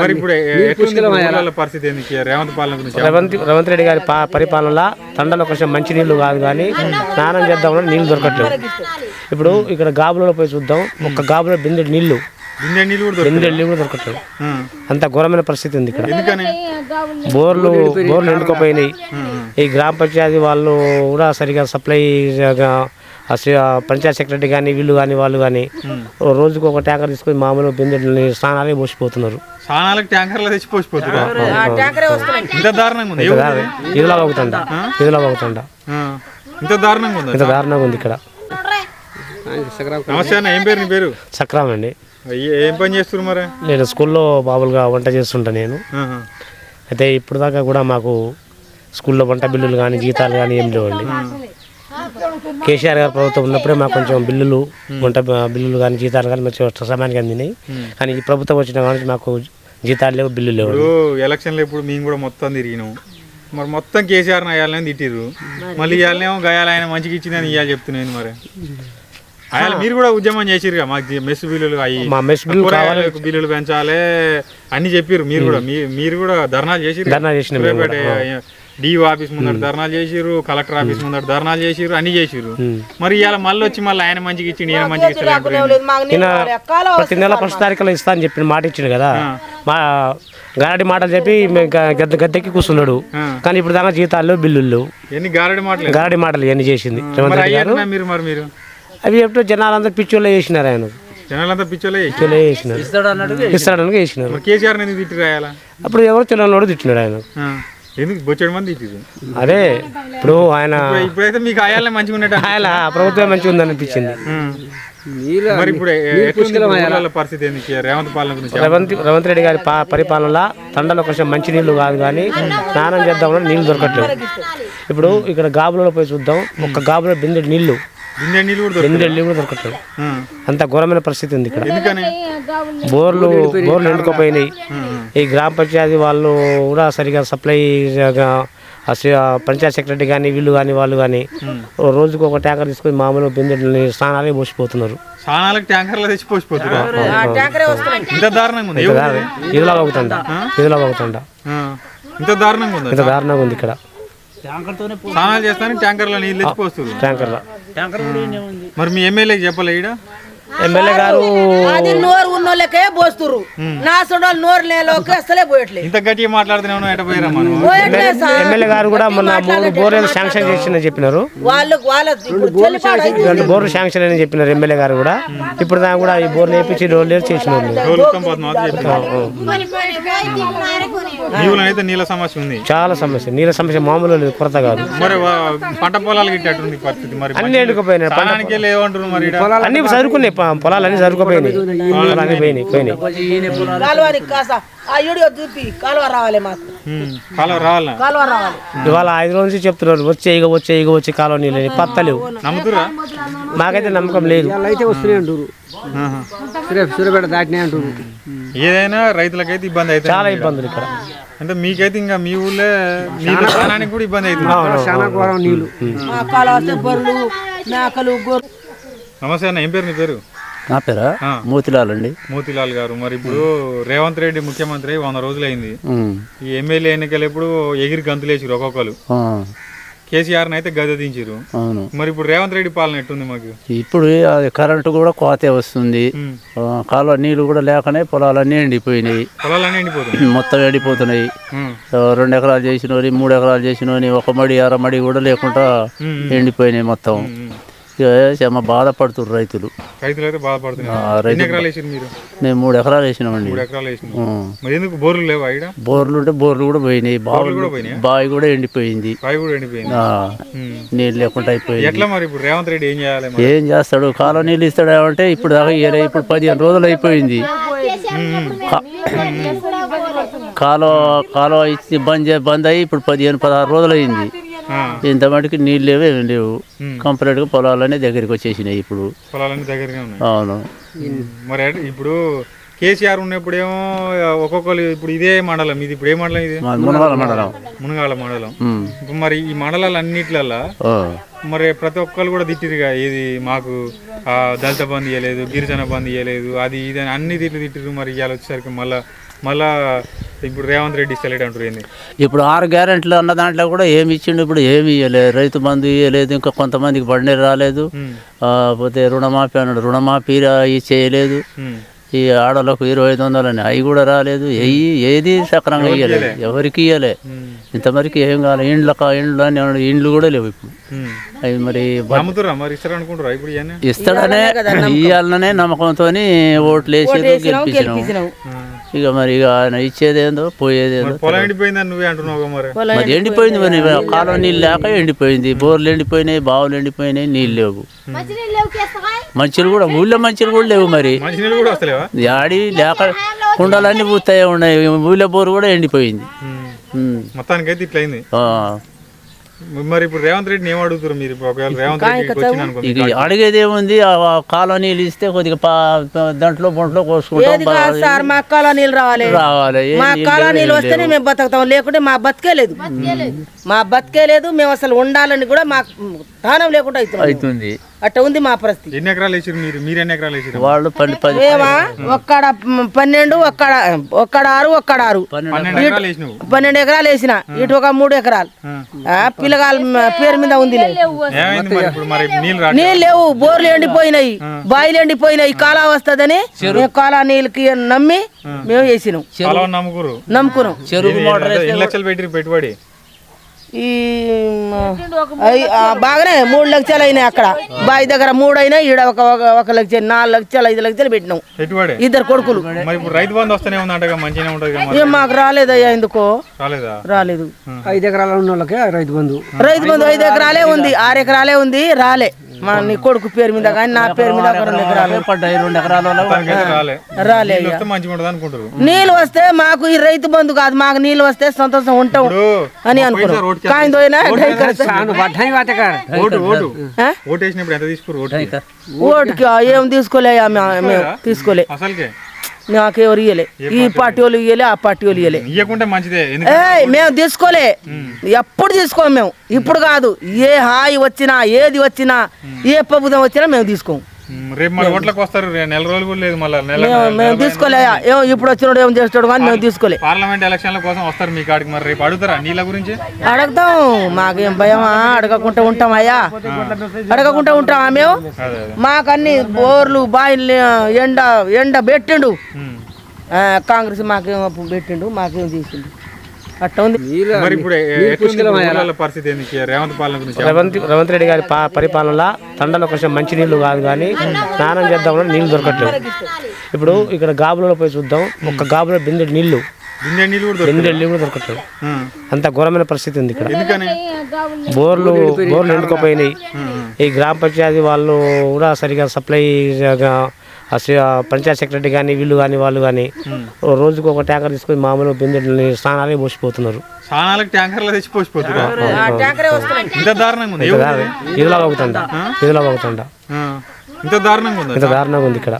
మరి ఇప్పుడు పరిస్థితి రేవంత్ రెడ్డి గారి పరిపాలనలో తండలో కొంచెం మంచి నీళ్ళు కాదు కానీ స్నానం చేద్దామని నీళ్ళు దొరకట్లేదు. ఇప్పుడు ఇక్కడ గాబులలో పోయి చూద్దాం. ఒక్క గాబులో బిందెడు నీళ్ళు. బిందె నీళ్ళు కూడా దొరుకుతాయి. బిందెడు నీళ్ళు కూడా దొరకట్లేదు. అంత ఘోరమైన పరిస్థితి ఉంది ఇక్కడ. ఎందుకని? బోర్లు బోర్లు ఎండుకోపోయినాయి ఈ గ్రామ పంచాయతీ వాళ్ళు కూడా సరిగా సప్లై పంచాయత్ సెక్రటరీ కానీ వీళ్ళు కానీ వాళ్ళు కానీ రోజుకు ఒక ట్యాంకర్ తీసుకొని మామూలు బిందెడు స్నానాలే పోసిపోతున్నారు స్నానాలకు ట్యాంకర్లు తెచ్చి పోసిపోతురా ఇంత దారుణంగా ఉంది ఏ ఊరు ఇది? ఇదిలా అవుతుండ ఇదిలా అవుతుండ ఆ. ఇంత దారుణంగా ఉంది ఇంత దారుణంగా ఉంది ఇక్కడ నమస్తే అన్న ఏం పేరు నీ పేరు సక్రమం అండి ఏ- పని చేస్తున్నారు మరి నేను స్కూల్లో మామూలుగా వంట చేస్తుంటా నేను. అయితే ఇప్పుడు దాకా కూడా మాకు స్కూల్లో వంట బిల్లులు కానీ జీతాలు కానీ ఏం లేవండి కేసీఆర్ గారు ప్రభుత్వం ఉన్నప్పుడే మాకు కొంచెం బిల్లులు వంట బిల్లులు కానీ జీతాలు కానీ మంచి సమయానికి అందినాయి. కానీ ఈ ప్రభుత్వం వచ్చిన కానీ మాకు జీతాలు లేవు బిల్లులు లేవు. ఎలక్షన్లు ఇప్పుడు మేము కూడా మొత్తం తిరిగినాం. మరి మొత్తం కేసీఆర్ అయ్యాలని తిట్టిర్రు. మళ్ళీ ఇవ్వాలనేమో గయాలు ఆయన మంచిగా ఇచ్చిందని ఇవ్వాలి చెప్తున్నాను మరి. అయ్యాలి మీరు కూడా ఉద్యమం చేసిరుగా మాకు మెస్ బిల్లులు అయ్యి. మా మెస్ బిల్లు బిల్లులు పెంచాలి అన్ని చెప్పిర్రు మీరు కూడా. మీరు కూడా ధర్నాలు చేసిర్రు. ధర్నా చేసినాం. డిఓ ఆఫీస్ ముందర ధర్నాలు చేసిర్రు కలెక్టర్ ఆఫీస్ ముందర ధర్నాలు చేసిర్రు అన్ని చేసిర్రు. ఉమ్. మరి ఇవాళ మళ్ళీ వచ్చి మళ్ళీ ఆయన మంచిగా ఇచ్చిండు ఈయన మంచిగా ఈయన ప్రతి నెల ఫస్ట్ తారీఖులో ఇస్తా అని చెప్పిన మాట ఇచ్చిండు కదా. మా గారడి మాటలు చెప్పి గద్దె గద్దెక్కి కూర్చున్నాడు. కానీ ఇప్పుడు దాకా జీతాలు బిల్లులు. ఎన్ని గారడి మాటలు? గారడి మాటలు ఇవన్నీ చేసింది అవి ఎప్పుడు జనాలందరూ పిచ్చోళ్ళే చేసినారు ఆయన. జనాలంతా పిచ్చోలే పిచ్చోళ్ళే చేసినారు. ఇస్తాడని చేసినారు. కేసీఆర్ ఎందుకు తిట్టి రాయాలా అప్పుడు ఎవరు తెలియనోడు తిట్టినాడు ఆయన. ఎందుకు బొచ్చడి మంది తిట్టిరు అదే ఇప్పుడు ఆయన ఇప్పుడు- ఇప్పుడైతే మీకు అయ్యాలే మంచిగా ఉన్నట్టు ప్రభుత్వం మంచిగా ఉందని అనిపించింది. మరి ఇప్పుడు పరిస్థితి ఏంది? రేవంత్ పాలన గురించి రేవంత్ రేవంత్ రెడ్డి గారి పా పరిపాలనలో తండలో కొంచెం మంచి నీళ్ళు కాదు కానీ స్నానం చేద్దామని నీళ్ళు దొరకట్లేదు. ఇప్పుడు ఇక్కడ గాబులలో పోయి చూద్దాం. ఒక్క గాబులో బిందెడు నీళ్ళు. కూడా దొరకట్లేదు. అంత ఘోరమైన పరిస్థితి ఉంది ఇక్కడ. ఎందుకని? బోర్లు బోర్లు ఎండుకోపోయినాయి ఈ గ్రామ పంచాయతీ వాళ్ళు కూడా సరిగా సప్లై ఆ సి- ఆ పంచాయత్ సెక్రటరీ కానీ వీళ్ళు కానీ వాళ్ళు కానీ రోజుకు ఒక ట్యాంకర్ తీసుకొని మామూలు బిందెడు స్నానాలే పోసిపోతున్నారు. స్నానాలకు ట్యాంకర్లు తెచ్చి ఇది? ఇదిలా అవుతుండ ఇదిలా అవుతుండ. ఇంత దారుణంగా ఉంది. ఇంత దారుణంగా ఉంది? ఇక్కడ. నీళ్ళు ట్యాంకర్లో. మరి మీ ఎమ్మెల్యేకి చెప్పలే ఈడ? ఎమ్మెల్యే గారు అది నోరు ఉన్నోళ్ళకే పోస్తురు నా సొండలు నోరు లేలోకి అసలే పోయట్లేదు ఇంత గట్టిగా మాట్లాడుతున్నావు ఎట పోయిరా మనం? పోయట్లేదు సార్. ఎమ్మెల్యే గారు కూడా మొన్న మూడు బోర్లు శాంక్షన్ చేసిందని చెప్పినారు. వాళ్ళు. రెండు బోర్లు శాంక్షన్ అని చెప్పినారు ఎమ్మెల్యే గారు కూడా. ఇప్పుడు దాకా కూడా ఈ బోర్లు వేపించి రోజు లేరు చేసిన అయితే నీళ్ళ సమస్య ఉంది. చాలా సమస్య. నీళ్ళ సమస్య మామూలు లేదు కొరత కాదు. మరి పంట పొలాలు గిట్టేటుంది పరిస్థితి మరి. అన్ని ఎండుకుపోయినాయి? అన్ని సరుకున్నాయి. పొలాలన్నీ సరుకుపోయినాయి పొలాలన్నీ పోయినాయి పోయినాయి. కాలువని కాస ఆ వీడియో చూపి కాలువ రావాలి మాకు. ఉమ్. కాలువ రావాలా? కాలువ రావాలి. ఇవాళ ఐదు రోజుల నుంచి చెప్తున్నారు వచ్చే ఇక వచ్చే ఇక వచ్చే కాలువ నీళ్ళు. పత్తలేవు. నమ్ముతురా మాకైతే నమ్మకం లేదు. అయితే వస్తున్నాయి అంటారు ఆహా. సూర్య సూర్యపేట దాటినాయి అంటారు ఏదైనా రైతులకైతే ఇబ్బంది అవుతుంది చాలా ఇబ్బందులు ఇక్కడ. అంటే మీకైతే ఇంకా మీ ఊళ్ళో నీళ్ళ కూడా ఇబ్బంది అవుతుంది చాలా ఘోరం నీళ్ళు. మేకలు గొర్రెలు నమస్తే అన్న ఏం పేరు నీ పేరు? నా పేరా. మోతిలాల్ అండి. మోతిలాల్ గారు మరి ఇప్పుడు రేవంత్ రెడ్డి ముఖ్యమంత్రి వంద రోజులైంది. ఉమ్. ఈ ఎమ్మెల్యే ఎన్నికలు ఎప్పుడు ఎగిరి గంతులేసిరు ఒక్కొక్కరు. ఆ, కేసీఆర్ని అయితే గద్దె దించిరు అవును. మరి ఇప్పుడు రేవంత్ రెడ్డి పాలన ఎట్టుంది మాకు? ఇప్పుడు అది కరెంటు కూడా కోతే వస్తుంది. కాలువ నీళ్ళు కూడా లేకనే పొలాలన్నీ ఎండిపోయినాయి. పొలాలన్నీ ఎండిపోతుంది మొత్తం ఎండిపోతున్నాయి. రెండు ఎకరాలు చేసినోని మూడు ఎకరాలు చేసినోని ఒక మడి అర మడి కూడా లేకుండా ఎండిపోయినాయి మొత్తం. చాలా బాధపడుతున్నారు రైతులు రైతులు. అయితే బాధపడుతున్నారు. మేము మూడు ఎకరాలు వేసినామండి. ఎందుకు బోర్లు లేవా ఈడ? బోర్లు ఉంటే బోర్లు కూడా పోయినాయి. బావులు? బావి కూడా ఎండిపోయింది. రాయి కూడా ఎండిపోయింది. నీళ్ళు లేకుండా అయిపోయింది. ఎట్లా మరి ఇప్పుడు రేవంత్ రెడ్డి ఏం చేయాలి మరి? ఏం చేస్తాడు? కాలువ నీళ్ళు ఇస్తాడు అంటే ఇప్పుడు దాకా ఇప్పుడు పదిహేను రోజులు అయిపోయింది. కాలువ కాలువ ఇచ్చి బంద్ బంద్ అయ్యి ఇప్పుడు పదిహేను పదహారు రోజులు అయింది. ఇంత మటుకు నీళ్ళు లేవు ఏం లేవు. కంప్లీట్గా పొలాలన్నీ దగ్గరికి వచ్చేసినాయి ఇప్పుడు. పొలాలన్నీ దగ్గరగా ఉన్నాయి. అవును. మరి ఇప్పుడు కేసీఆర్ ఉన్నప్పుడేమో ఒక్కొక్కరు ఇప్పుడు ఇదే మండలం. ఇది ఇప్పుడు ఏ మండలం ఇది? మునగాల మండలం. మునగాల మండలం. ఇప్పుడు మరి ఈ మండలాలు అన్నిట్లల్లా ఓ. మరి ప్రతి ఒక్కరు కూడా తిట్టిరుగా ఇది మాకు ఆ, దళిత బంద్ ఇవ్వలేదు గిరిజన బంద్ ఇవ్వలేదు అది ఇది అని అన్ని తిట్లు తిట్టిరు మరి ఇవాళ వచ్చేసరికి. మళ్ళీ మళ్ళా ఇప్పుడు రేవంత్ రెడ్డి సెలెక్ట్ అంటారు ఇప్పుడు ఆరు గ్యారెంట్లు అన్న దాంట్లో కూడా ఏమి ఇచ్చిండు ఇప్పుడు ఏమి ఇవ్వలేదు రైతు బంధు ఇవ్వలేదు ఇంకా కొంతమందికి బండి రాలేదు. పోతే రుణమాఫీ అన్నాడు. రుణమాఫీ ఈ చేయలేదు. ఈ ఆడలకు ఇరవై ఐదు వందలని అవి కూడా రాలేదు. ఎయ్యి ఏది సక్రంగా ఇవ్వలేదు ఎవరికి ఇవ్వలే ఇంతవరకు ఏం కావాలి ఇండ్ల ఇండ్లు అని. ఇండ్లు కూడా లేవు ఇప్పుడు. అవి మరి ఇస్తాడనే ఇవ్వాలనే నమ్మకంతో ఓట్లు వేసి గెలిపించినాము గెలిపించినావు ఇక మరి ఇక ఆయన ఇచ్చేదేందో పోయేదేందో పొలం ఎండిపోయిందని నువ్వే అంటున్నావు మరి? మరి ఎండిపోయింది మరి కాలువ నీళ్ళు లేక ఎండిపోయింది. బోర్లు ఎండిపోయినాయి బావులు ఎండిపోయినాయి నీళ్ళు లేవు. మంచులు కూడా ఊళ్ళో మంచులు కూడా లేవు మరి. యాడి లేక కుండలన్నీ పూర్తయి ఉన్నాయి. ఊళ్ళో బోరు కూడా ఎండిపోయింది. మొత్తానికైతే ఇట్లా అయింది ఆ. మరి ఇప్పుడు రేవంత్ రెడ్డిని ఏం అడుగుతారు మీరు? ఇప్పుడు ఒకవేళ రేవంత్ రెడ్డి వచ్చిన అనుకో ఇక అడిగేది ఏముంది నీళ్ళు ఇస్తే కొద్దిగా దాంట్లో బొంట్లో కోసుకుంటాం సార్ మా కాలా నీళ్ళు రావాలి. రావాలి మా నీళ్ళు కాలా లేవు, నీళ్ళు ఏం వస్తేనే. మేము బతుకుతాం లేకుంటే మా బతికే లేదు. మా బతికే లేదు మేము అసలు ఉండాలని కూడా మా స్థానం లేకుండా అవుతుంది. అట్ట ఉంది మా పరిస్థితి. ఎన్ని ఎకరాలు వేసారు మీరు? మీరు ఎన్ని ఎకరాలు వేసారు వాళ్ళు పది పది ఏమా? ఒక్కడ పన్నెండు ఒక్కడ ఒక్కడ ఆరు ఒక్కడ ఆరు. పన్నెండు ఎకరాలు వేసినావు? పన్నెండు ఎకరాలు వేసిన. ఇటు ఒక మూడు ఎకరాలు. ఆ, పేరు మీద ఉంది ఏమైంది మరి ఇప్పుడు మరి నీళ్ళు లేవు బోర్లు ఎండిపోయినాయి బాయిలు ఎండిపోయినాయి కాలా వస్తుందని మేము కాలా నీళ్ళకి నమ్మి మేము వేసినాం. కాలువ నమ్ముకురు నమ్ముకున్నాం. మోటార్ లక్షలు పెట్టి పెట్టుబడి? ఈ బాగానే మూడు లక్షలు అయినాయి అక్కడ. బావి దగ్గర మూడు అయినాయి ఈడ ఒక ఒక- లక్ష నాలుగు లక్షలు ఐదు లక్షలు పెట్టినాం. ఇద్దరు కొడుకులు. ఏం మాకు రాలేదయ్యా ఎందుకో? రాలేదా? రాలేదు. ఐదు ఎకరాల ఉన్న వాళ్ళకే రైతు బంధు. రైతు బంధు ఐదు ఎకరాలే ఉంది ఆరు ఎకరాలే ఉంది రాలే. మా నీ కొడుకు పేరు మీద కానీ నా పేరు మీద పడ్డాయి రెండు ఎకరాల రాలే. రాలే నీళ్ళు వస్తే మంచిగా ఉంటుంది అనుకుంటారు. నీళ్ళు వస్తే మాకు ఈ రైతు బంధు కాదు మాకు నీళ్ళు వస్తే సంతోషం ఉంటాం అని అనుకున్నాం. ఓటుకి? ఏం తీసుకోలే మేము తీసుకోలే. అసలుకే నాకెవరు ఇయ్యలే. ఈ పార్టీ వాళ్ళు ఇయ్యలే ఆ పార్టీ వాళ్ళు ఇయ్యలే. ఇవ్వకుంటే మంచిదే ఏయ్ మేము తీసుకోలే. ఎప్పుడు తీసుకోము మేము. ఇప్పుడు కాదు ఏ హాయి వచ్చినా ఏది వచ్చినా ఏ ప్రభుత్వం వచ్చినా మేము తీసుకోము. రేపు మరి ఓట్లకు వస్తారు రే- నెల రోజులు కూడా లేదు మళ్ళీ నెల మేము తీసుకోలే. ఏం ఇప్పుడు వచ్చినాడు ఏం చేస్తాడు కానీ మేము తీసుకోలే. పార్లమెంట్ ఎలక్షన్ల కోసం వస్తారు మీ కాడికి మరి రేపు అడుగుతారా నీళ్ళ గురించి? అడగతాం. మాకేం భయమా? అడగకుండా ఉంటామయ్యా అడగకుండా ఉంటామా మేము? అదే అదే. మాకు అన్ని బోర్లు బాయిలు ఎండ ఎండ పెట్టిండు. కాంగ్రెస్ మాకేం పెట్టిండు? మాకేం తీసిండు అట్ట ఉంది. రేవంత్ రేవంత్ రెడ్డి గారి పా పరిపాలనలో తండలో కొంచెం మంచి నీళ్ళు కాదు కానీ స్నానం చేద్దామని నీళ్ళు దొరకట్లేదు. ఇప్పుడు ఇక్కడ గాబులలో పోయి చూద్దాం. ఒక్క గాబులో బిందె నీళ్ళు. బిందె నీళ్ళు కూడా దొరకట్లేదు. అంత ఘోరమైన పరిస్థితి ఉంది ఇక్కడ. ఎందుకని? బోర్లు బోర్లు ఎండుకోపోయినాయి ఈ గ్రామ పంచాయతీ వాళ్ళు కూడా సరిగా సప్లై పంచాయత్ సెక్రటరీ కానీ వీళ్ళు కానీ వాళ్ళు కానీ రోజుకు ఒక ట్యాంకర్ తీసుకొని మామూలు బిందె స్నానాలే పోసిపోతున్నారు. స్నానాలకు ట్యాంకర్లు తెచ్చి ఆ ఇది? ఇదిలా అవుతుండ ఇదిలా అవుతుండ ఆ. ఇంత దారుణంగా ఉంది. ఇంత దారుణంగా ఉంది ఇక్కడ.